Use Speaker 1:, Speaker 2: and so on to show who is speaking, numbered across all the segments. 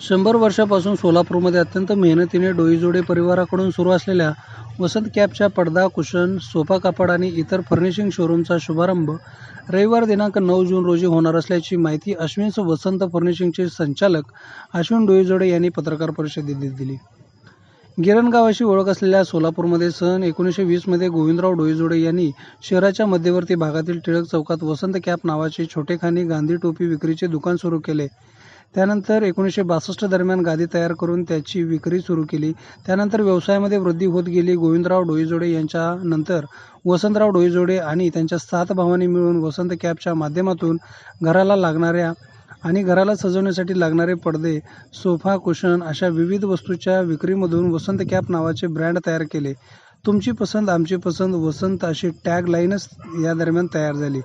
Speaker 1: शंभर वर्षापासून सोलापूरमध्ये अत्यंत मेहनतीने डोईजोडे परिवाराकडून सुरू असलेल्या वसंत कॅबच्या पडदा कुशन सोफा कापड आणि इतर फर्निशिंग शोरूमचा शुभारंभ रविवार दिनांक नऊ जून रोजी होणार असल्याची माहिती अश्विन्स वसंत फर्निशिंगचे संचालक अश्विन डोईजोडे यांनी पत्रकार परिषदेत दिली. गिरणगावाशी ओळख असलेल्या सोलापूरमध्ये सन एकोणीसशे वीसमध्ये गोविंदराव डोईजोडे यांनी शहराच्या मध्यवर्ती भागातील टिळक चौकात वसंत कॅप नावाचे छोटेखानी गांधी टोपी विक्रीचे दुकान सुरू केले. त्यानंतर एकोणीसशे बासष्ट दरम्यान गादी तयार करून त्याची विक्री सुरू केली. त्यानंतर व्यवसायामध्ये वृद्धी होत गेली. गोविंदराव डोईजोडे यांच्यानंतर वसंतराव डोईजोडे आणि त्यांच्या सात भावांनी मिळून वसंत कॅबच्या माध्यमातून घराला लागणाऱ्या आणि घराला सजवण्यासाठी लागणारे पडदे सोफा कुशन अशा विविध वस्तूच्या विक्रीमधून वसंत कॅप नावाचे ब्रँड तयार केले. तुमची पसंत आमची पसंत वसंत अशी टॅग लाईनच या दरम्यान तयार झाली.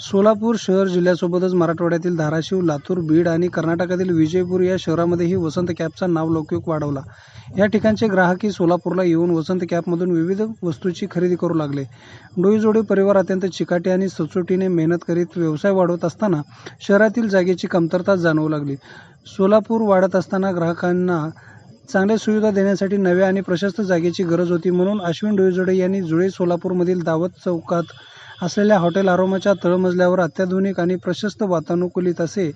Speaker 1: सोलापूर शहर जिल्ह्यासोबतच मराठवाड्यातील धाराशिव लातूर बीड आणि कर्नाटकातील विजयपूर या शहरामध्येही वसंत कॅबचा नावलौकिक वाढवला. या ठिकाणचे ग्राहकही सोलापूरला येऊन वसंत कॅबमधून विविध वस्तूची खरेदी करू लागले. डोईजोडे परिवार अत्यंत चिकाटी आणि सचोटीने मेहनत करीत व्यवसाय वाढवत असताना शहरातील जागेची कमतरता जाणवू लागली. सोलापूर वाढत असताना ग्राहकांना चांगल्या सुविधा देण्यासाठी नव्या आणि प्रशस्त जागेची गरज होती म्हणून अश्विन डोईजोडे यांनी जुळे सोलापूरमधील दावत चौकात असलेल्या हॉटेल आरोमाच्या तळमजल्यावर अत्याधुनिक आणि प्रशस्त वातानुकूलित असे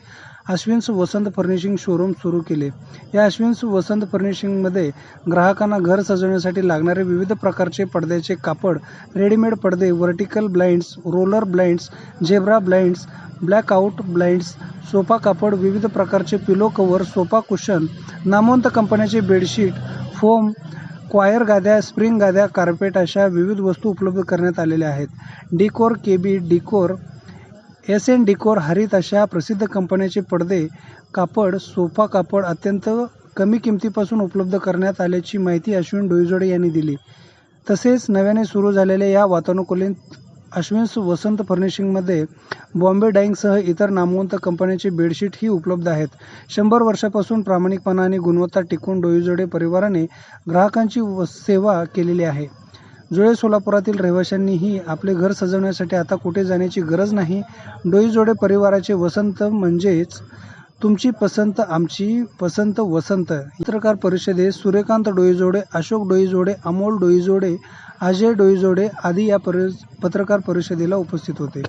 Speaker 1: अश्विन्स वसंत फर्निशिंग शोरूम सुरू केले. या अश्विन्स वसंत फर्निशिंगमध्ये ग्राहकांना घर सजवण्यासाठी लागणारे विविध प्रकारचे पडद्याचे कापड रेडीमेड पडदे vertical blinds roller blinds zebra blinds blackout blinds sofa कापड विविध प्रकारचे पिलो कवर सोफा कुशन नामवंत कंपन्याचे बेडशीट फोम क्वायर गाद्या स्प्रिंग गाद्या कार्पेट अशा विविध वस्तू उपलब्ध करण्यात आलेल्या आहेत. Decor KB decor S N decor Harit अशा प्रसिद्ध कंपन्याचे पडदे कापड सोफा कापड अत्यंत कमी किमतीपासून उपलब्ध करण्यात आल्याची माहिती अश्विन डोईजोडे यांनी दिली. तसेच नव्याने सुरू झालेल्या या वातानुकूलित अश्विन्स वसंत फर्निशिंगमध्ये बॉम्बे डाईंगसह इतर नामवंत कंपन्यांची बेडशीटही उपलब्ध आहेत. शंभर वर्षापासून प्रामाणिकपणा आणि गुणवत्ता टिकून डोईजोडे परिवाराने ग्राहकांची व सेवा केलेली आहे. जुळे सोलापुरातील रहिवाशांनीही आपले घर सजवण्यासाठी आता कुठे जाण्याची गरज नाही. डोईजोडे परिवाराचे वसंत म्हणजेच तुमची पसंत आमची पसंत वसंत. पत्रकार परिषदेत सूर्यकांत डोईजोडे अशोक डोईजोडे अमोल डोईजोडे अजय डोईजोडे आदी या परि पत्रकार परिषदेला उपस्थित होते.